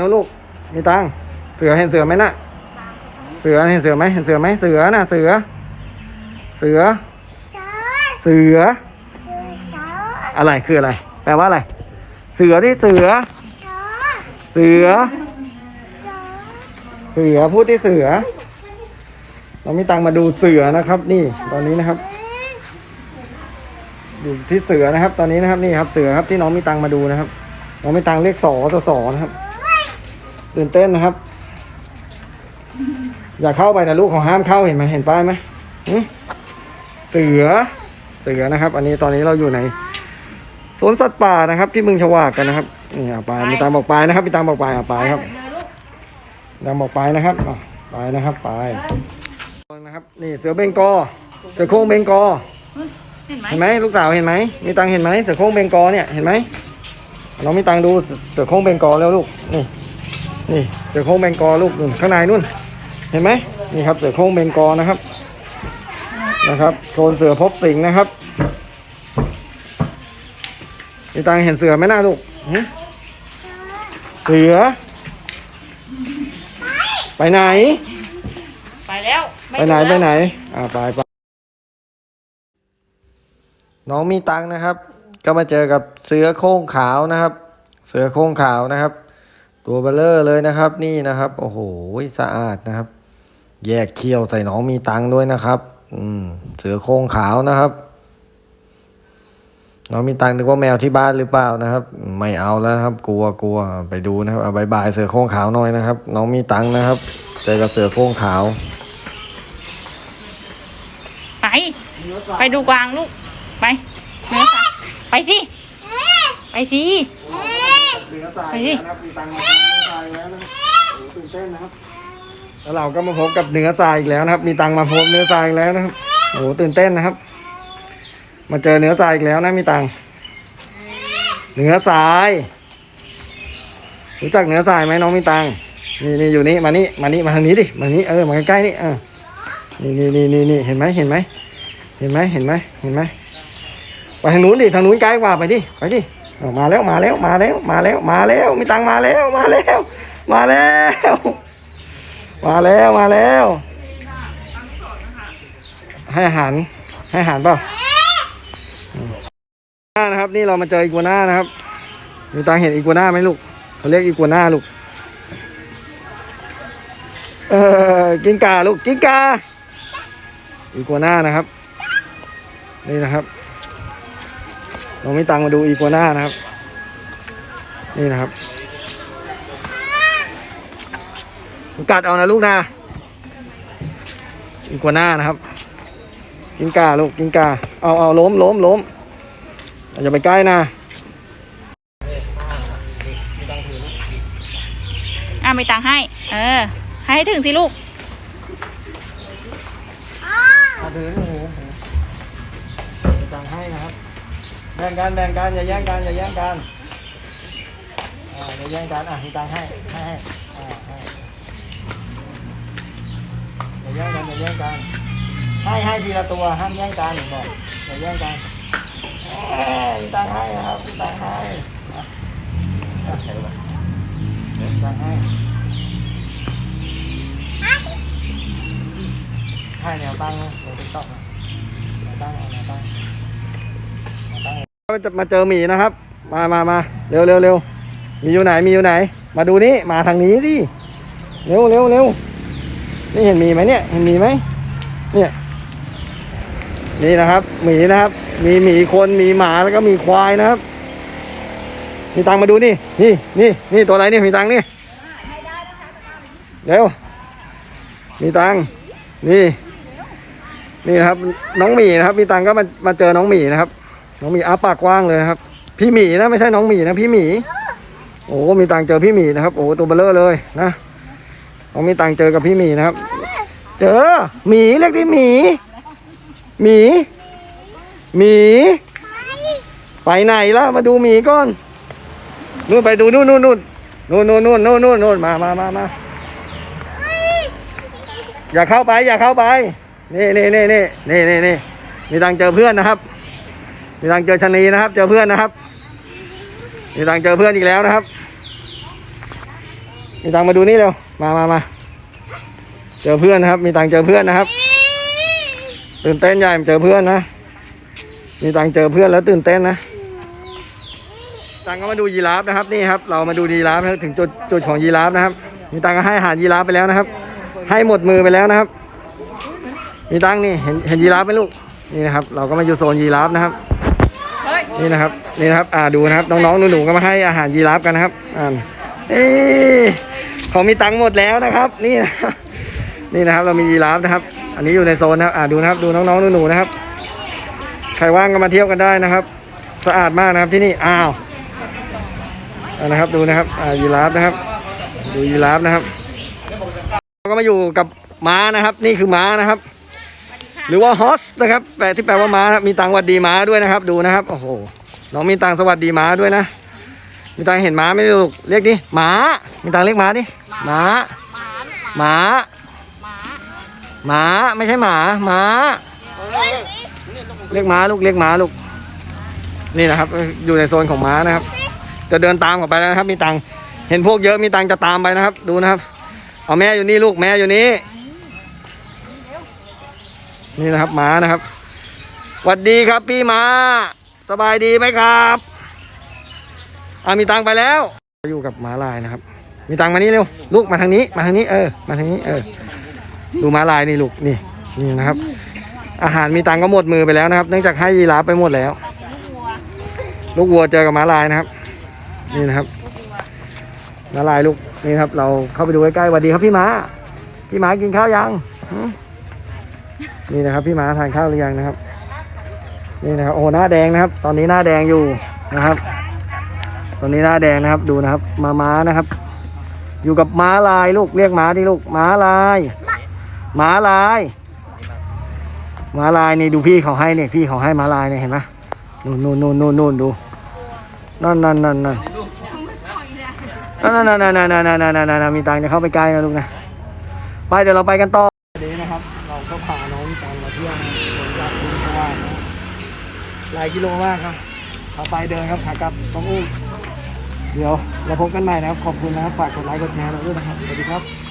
นะลูก มีตังค์เสือเห็นเสือไหมน่ะ เสือเห็นเสือไหมเห็นเสือไหมเสือน่ะ เสือ เสือ เสือ อะไรคืออะไร แปลว่าอะไร เสือที่เสือ เสือ เสือพูดที่เสือ เรามีตังค์มาดูเสือนะครับ นี่ตอนนี้นะครับอยู่ที่เสือนะครับ ตอนนี้นะครับนี่ครับ เสือครับที่น้องมีตังค์มาดูนะครับ น้องมีตังค์เลขสอสอสอนะครับ ตื่นเต้นนะครับ อย่าเข้าไปนะลูกของห้ามเข้าเห็นไหมเห็นป้ายไหมหึเสือเสือนะครับ อันนี้ตอนนี้เราอยู่ในสวนสัตว์ป่านะครับ ที่เมืองชวากกันนะครับนี่เอาไปมีตามบอกไปนะครับมีตามบอกไปเอาไปครับตามบอกไปนะครับอะไปนะครับไปนะครับ นี่เสือเบงกอเสือโคร่งเบงกอเห็นไหมเห็นไหมลูกสาวเห็นไหมมีตังค์เห็นไหมเสือโคร่งเบงกอเนี่ยเห็นไหมเรามีตังค์ดูเสือโคร่งเบงกอแล้วลูกนี่ นี่เสือโคร่งเบงกอลูกนู่นข้างในนู่น เห็นไหมนี่ครับเสือโคร่งเบงกอนะครับ นะครับโซนเสือพบสิงห์นะครับมีตังค์เห็นเสือไหมหน้าลูกหึเสือ ไปไหน ไปแล้วไปไหนไปไหน อ่าไปไปน้องมีตังค์นะครับ ก็มาเจอกับเสือโคร่งขาวนะครับ เสือโคร่งขาวนะครับ ตัวเบลเลอร์เลยนะครับ นี่นะครับ โอ้โหสะอาดนะครับ แยกเขี้ยวใส่น้องมีตังด้วยนะครับ อืมเสือโครงขาวนะครับ น้องมีตังนึกว่าแมวที่บ้านหรือเปล่านะครับ ไม่เอาแล้วครับ กลัวกลัวไปดูนะครับเอาบายบายเสือโครงขาวหน่อยนะครับ น้องมีตังนะครับเจอกับเสือโครงขาว ไป ไปดูกวางลูก ไปเนื้อสัตว์ไปสิ ไปสิ ไปดิแล้วนะโอ้ตื่นเต้นนะครับ แล้วเราก็มาพบกับเนื้อทรายอีกแล้วนะครับ มีตังค์มาพบเนื้อทรายอีกแล้วนะครับโอ้โหตื่นเต้นนะครับ มาเจอเนื้อทรายอีกแล้วนะมีตังค์เนื้อทราย รู้จักเนื้อทรายไหมน้องมีตังค์นี่นี่อยู่นี่มานี่มานี่มาทางนี้ดิมานี้เออมาใกล้ๆนี่เออนี่นี่นี่นี่นี่เห็นไหมเห็นไหมเห็นไหมเห็นไหมเห็นไหมไปทางนู้นดิทางนู้นใกล้กว่าไปดิไปดิ มาแล้วมาแล้วมาแล้วมาแล้วมาแล้วมีตังมาแล้วมาแล้ว มาแล้ว มาแล้วมาแล้ว ให้อาหารให้อาหารเปล่าอืมนะครับ นี่เรามาเจออีกัวน่านะครับ มีตังเห็นอีกัวน่าไหมลูกเขาเรียกอีกัวน่าลูกเออกินกาลูกกินกาอีกัวน่านะครับ นี่นะครับ เราไม่ตังมาดูอีกัวน่านะครับ นี่นะครับกัดเอานะลูกนะอีกัวน่านะครับ กินกาลูกกินกาเอาเอาล้มล้มล้มอย่าไปใกล้นะอะมีตังค์ให้ เออให้ให้ถึงสิลูกเอาถือโอ้โหจังให้นะครับ แบ่งกันแบ่งกันอย่าแย่งกันอย่าแย่งกันอ่าอย่าแย่งกันอะมีตังค์ให้ให้ให้อ่าให้อย่าแย่งกันอย่าแย่งกันให้ให้ทีละตัวห้ามแย่งกันบอกอย่าแย่งกันเอ้ยมีตังค์ให้นะครับมีตังค์ให้อะอะใส่ไปมีตังค์ให้ให้แนวตั้งนะเดี๋ยวติ๊กต็อกนะแนวตั้งเอาแนวตั้งแนวตั้ง จะมาเจอหมีนะครับ มามามาเร็วเร็วเร็วมีอยู่ไหนมีอยู่ไหน มาดูนี่มาทางนี้ดิเร็วเร็วเร็วนี่เห็นหมีไหมเนี่ยเห็นหมีไหมเนี่ยนี่นะครับหมีนะครับ มีหมีคนมีหมาแล้วก็มีควายนะครับ มีตังมาดูนี่นี่นี่นี่ตัวอะไรนี่มีตังนี่เร็วมีตังนี่นี่นะครับน้องหมีนะครับ มีตังก็มามาเจอน้องหมีนะครับ น้องหมีอ้าปากกว้างเลยครับ พี่หมีนะไม่ใช่น้องหมีนะพี่หมี โอ้มีตังเจอพี่หมีนะครับ โอ้ตัวเบลเลอร์เลยนะน้องมีตังเจอกับพี่หมีนะครับ เจอหมีเรียกที่หมีหมีหมีไปไหนล่ะมาดูหมีก่อนนู่นไปดูนู่นนู่นนู่นนู่นนู่นนู่นนู่นนู่นนู่นมามามามาอย่าเข้าไปอย่าเข้าไปนี่นี่นี่นี่นี่นี่นี่มีตังเจอเพื่อนนะครับ มีตังเจอชนีนะครับ เจอเพื่อนนะครับ มีตังเจอเพื่อนอีกแล้วนะครับ มีตังมาดูนี่เร็ว มามามาเจอเพื่อนนะครับ มีตังเจอเพื่อนนะครับ ตื่นเต้นใหญ่เจอเพื่อนนะ มีตังเจอเพื่อนแล้วตื่นเต้นนะตังก็มาดูยีราฟนะครับนี่ครับ เรามาดูยีราฟนะถึงจุดจุดของยีราฟนะครับ มีตังก็ให้อาหารยีราฟไปแล้วนะครับ ให้หมดมือไปแล้วนะครับ มีตังนี่เห็นเห็นยีราฟไหมลูกนี่นะครับ เราก็มาอยู่โซนยีราฟนะครับ นี่นะครับนี่นะครับอ่าดูนะครับน้องๆหนูๆก็มาให้อาหารยีราฟกันนะครับอ่าเอ๊ะเขามีตังค์หมดแล้วนะครับ นี่นะนี่นะครับเรามียีราฟนะครับ อันนี้อยู่ในโซนนะครับอ่าดูนะครับดูน้องๆหนูๆนะครับ ใครว่างก็มาเที่ยวกันได้นะครับ สะอาดมากนะครับที่นี่อ้าวนะครับดูนะครับอ่ายีราฟนะครับ ดูยีราฟนะครับเราก็มาอยู่กับม้านะครับ นี่คือม้านะครับ หรือว่าฮอสนะครับแปลที่แปลว่าม้าครับมีตังวัดดีม้าด้วยนะครับ ดูนะครับโอ้โหน้องมีตังสวัสดีม้าด้วยนะ มีตังเห็นม้าไหมลูกเรียกดิม้ามีตังเรียกม้าดิม้าม้าม้าไม่ใช่หมาม้าเรียกม้าลูกเรียกม้าลูกนี่นะครับ อยู่ในโซนของม้านะครับ จะเดินตามเข้าไปแล้วนะครับ มีตังเห็นพวกเยอะมีตังจะตามไปนะครับ ดูนะครับ เอาแม่อยู่นี่ลูกแม่อยู่นี่ นี่นะครับม้านะครับหวัดดีครับพี่ม้า สบายดีไหมครับอามีตังไปแล้วอยู่กับม้าลายนะครับ มีตังมานี่เร็วลูกมาทางนี้มาทางนี้เออมาทางนี้เออ ดูม้าลายนี่ลูกนี่นี่นะครับ อาหารมีตังก็หมดมือไปแล้วนะครับ เนื่องจากให้ยีราฟไปหมดแล้ว ลูกวัวเจอกับม้าลายนะครับ นี่นะครับม้าลายลูกนี่ครับ เราเข้าไปดูใกล้ๆสวัสดีครับพี่ม้า พี่ม้ากินข้าวยังหื นี่นะครับพี่หมาทานข้าวหรือยังนะครับ นี่นะครับโอ้หน้าแดงนะครับ ตอนนี้หน้าแดงอยู่นะครับ ตอนนี้หน้าแดงนะครับดูนะครับ มาม้านะครับ อยู่กับม้าลายลูกเรียกม้าที่ลูกม้าลายม้าลายม้าลายนี่ดูพี่เขาให้เนี่ยพี่เขาให้ม้าลายเนี่ยเห็นไหมนู่นนู่นนู่นนู่นนู่นดูนั่นนั่นนั่นนั่นนั่นนั่นนั่นนั่นนั่นนั่นนั่นนั่นนั่นมีตังจะเข้าไปใกล้นะลูกนะไปเดี๋ยวเราไปกันต่อ วันนี้นะครับ เราก็พาน้องตังมาเที่ยวสวนสัตว์ทุ่งสว่างนะหลายกิโลมากครับขาไปเดินครับขากลับต้องอุ้มเดี๋ยวเราพบกันใหม่นะครับ ขอบคุณนะครับ ฝากกดไลค์กดแชร์เราด้วยนะครับ สวัสดีครับ